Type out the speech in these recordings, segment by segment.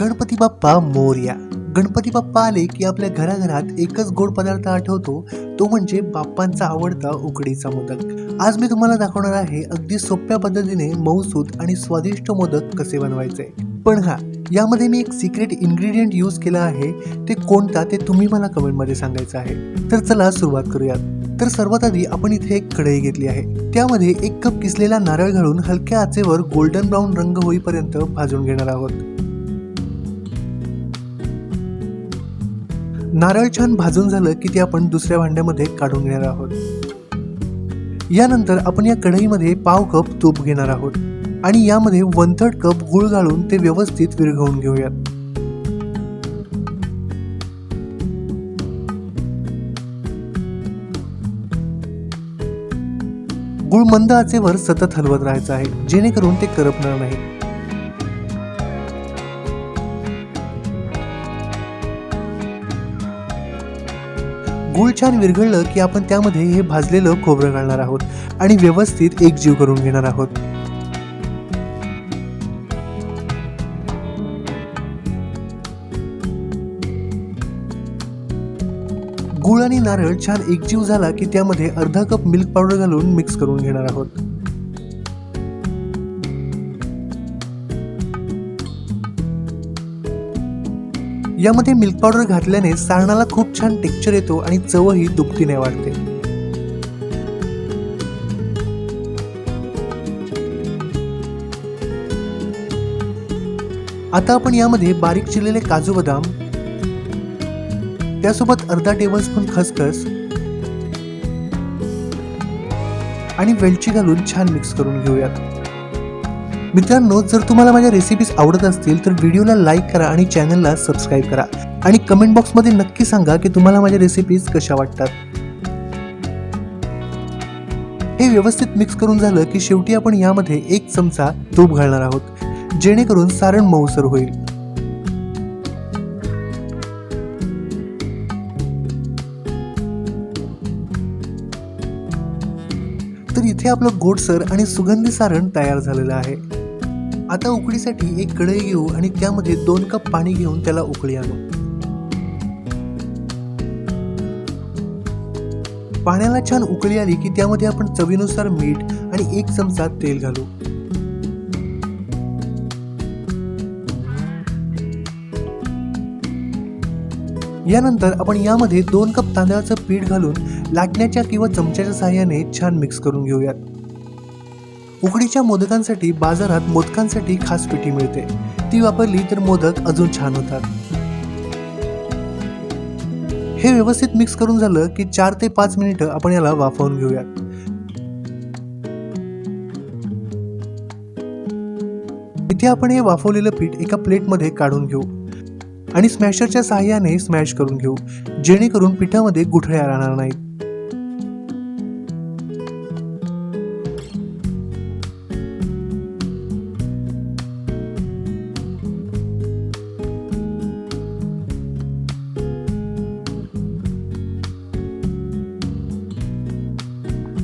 गणपती बाप्पा मोर्या. गणपती बाप्पा आले की आपल्या घराघरात एकच गोड पदार्थ आठवतो तो म्हणजे बाप्पांचा आवडता उकडीचा मोदक. आज मी तुम्हाला दाखवणार आहे अगदी सोप्या पद्धतीने मऊसूद आणि स्वादिष्ट मोदक कसे बनवायचे. पण हा यामध्ये मी एक सिक्रेट इन्ग्रेडियंट यूज केला आहे ते कोणता ते तुम्ही मला कमेंटमध्ये सांगायचं आहे. तर चला सुरुवात करूयात. तर सर्वात आधी आपण इथे एक कढई घेतली आहे. त्यामध्ये एक कप किसलेला नारळ घालून हलक्या आचेवर गोल्डन ब्राऊन रंग होईपर्यंत भाजून घेणार आहोत. नारळ छान भाजून झालं की ते आपण दुसऱ्या भांड्यामध्ये काढून घेणार आहोत. यानंतर आपण या कढईमध्ये पाव कप तूप घेणार आहोत आणि यामध्ये वन थर्ड कप गुळ घालून ते व्यवस्थित विरघळून घेऊयात. गुळ मंद आचेवर सतत हलवत राहायचं आहे जेणेकरून ते करपणार नाही. गूळ छान विरघळलं की आपण त्यामध्ये हे भाजलेलं खोबरं घालणार आहोत आणि व्यवस्थित एकजीव करून घेणार आहोत. गूळ आणि नारळ छान एकजीव झाला की त्यामध्ये अर्धा कप मिल्क पावडर घालून मिक्स करून घेणार आहोत. यामध्ये मिल्क पावडर घातल्याने सारणाला खूप छान टेक्स्चर येतो आणि चवही दुपटीने वाढते. आता आपण यामध्ये बारीक चिरलेले काजू बदाम त्यासोबत अर्धा टेबलस्पून खसखस आणि वेलची घालून छान मिक्स करून घेऊयात. मित्रांनो जर तुम्हाला माझ्या रेसिपीज आवडत असतील तर व्हिडिओला लाईक करा आणि चॅनलला सबस्क्राईब करा. आणि कमेंट बॉक्समध्ये नक्की सांगा की तुम्हाला माझ्या रेसिपीज कशा वाटतात. हे व्यवस्थित मिक्स करून झालं की शेवटी आपण यामध्ये एक चमचा तूप घालणार आहोत जेणेकरून सारण मऊसर होईल. तर इथे आपलं गोडसर आणि सुगंधी सारण तयार झालेलं आहे. आता उकडीसाठी एक कढई घेऊ आणि त्यामध्ये दोन कप पाणी घेऊन त्याला उकळी आणू. पाण्याला छान उकळी आली की त्यामध्ये आपण चवीनुसार मीठ आणि एक चमचा तेल घालू. यानंतर आपण यामध्ये दोन कप तांदळाचं पीठ घालून लाटण्याच्या किंवा चमच्याच्या साहाय्याने छान मिक्स करून घेऊयात. उकडीच्या मोदकांसाठी बाजारात मोदकांसाठी खास पिठी मिळते. ती वापरली तर मोदक अजून छान होतात. हे व्यवस्थित मिक्स करून झालं की चार ते पाच मिनिटं आपण याला वाफवून घेऊयात इथे आपण हे वाफवलेलं पीठ एका प्लेटमध्ये काढून घेऊ. आणि स्मॅशरच्या सहाय्याने स्मॅश करून घेऊ जेणेकरून पिठामध्ये गुठळ्या राहणार नाहीत.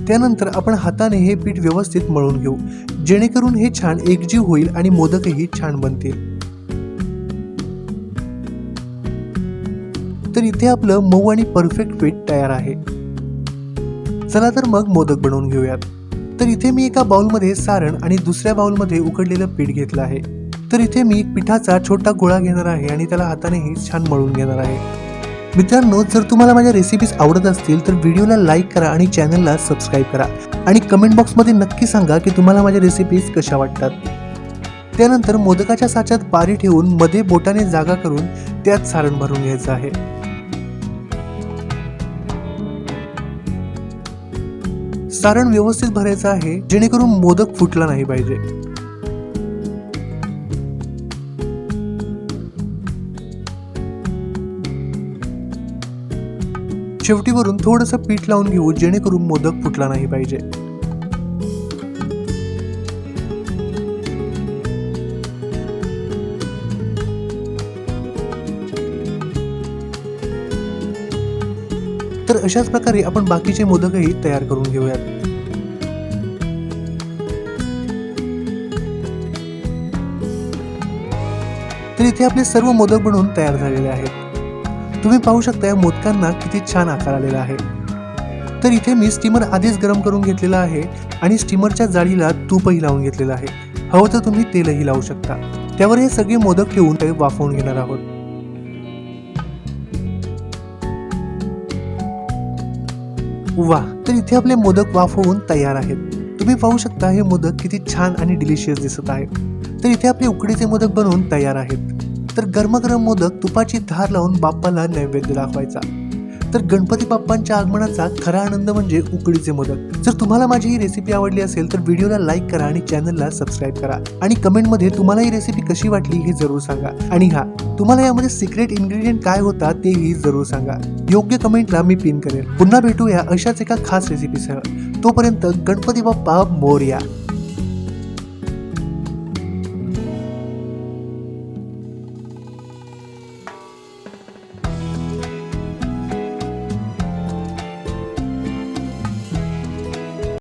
त्यानंतर आपण हाताने हे पीठ व्यवस्थित मळून घेऊ. जेणेकरून हे छान एकजीव होईल आणि मोदकही छान बनतील. तर इथे आपलं मऊ आणि परफेक्ट पीठ तयार आहे. चला तर मग मोदक बनवून घेऊयात. तर इथे मी एका बाउलमध्ये सारण आणि दुसऱ्या बाउलमध्ये उकडलेलं पीठ घेतलं आहे. तर इथे मी पिठाचा छोटा गोळा घेणार आहे आणि त्याला हातानेही छान मळून घेणार आहे. मित्रांनो जर तुम्हाला माझ्या रेसिपीज आवडत असतील तर व्हिडिओला लाईक करा आणि चॅनलला सबस्क्राईब करा. आणि कमेंट बॉक्समध्ये नक्की सांगा की तुम्हाला माझ्या रेसिपीज कशा वाटतात. त्यानंतर मोदकाच्या साच्यात पारी ठेवून मध्ये बोटाने जागा करून त्यात सारण भरून घ्यायचं आहे. सारण व्यवस्थित भरायचं आहे जेणेकरून मोदक फुटला नाही पाहिजे. शेवटीवरून थोडंसं पीठ लावून घेऊ जेणेकरून मोदक फुटला नाही पाहिजे. तर अशाच प्रकारे आपण बाकीचे मोदकही तयार करून घेऊयात. तर इथे आपले सर्व मोदक बनवून तयार झालेले आहेत. तुम्ही पाहू शकता या मोदकांना किती छान आकार आलेला आहे. तर इथे मी स्टीमर आधीच गरम करून घेतलेला आहे आणि स्टीमरच्या जाळीला तूपही लावून घेतलेलं आहे. हवं तर तुम्ही तेलही लावू शकता. त्यावर हे सगळे मोदक ठेवून ते वाफवून घेणार आहोत. वा तर इथे आपले मोदक वाफवून तयार आहेत. तुम्ही पाहू शकता हे मोदक किती छान आणि डिलिशियस दिसत आहे. तर इथे आपले उकडीचे मोदक बनवून तयार आहेत. तर गरमागरम मोदक तुपाची धार लावून बाप्पाला नैवेद्य दाखवायचा. तर गणपती बाप्पांच्या आगमनाचा खरा आनंद म्हणजे उकडीचे मोदक. जर तुम्हाला माझी ही रेसिपी आवडली असेल तर व्हिडिओला लाईक करा आणि चॅनलला सबस्क्राईब करा. आणि कमेंटमध्ये तुम्हाला ही रेसिपी कशी वाटली हे जरूर सांगा. आणि हा तुम्हाला यामध्ये सिक्रेट इन्ग्रेडियंट काय होता तेही जरूर सांगा. योग्य कमेंटला मी पिन करेल. पुन्हा भेटूया अशाच एका खास रेसिपीसह तोपर्यंत गणपती बाप्पा मोर्या.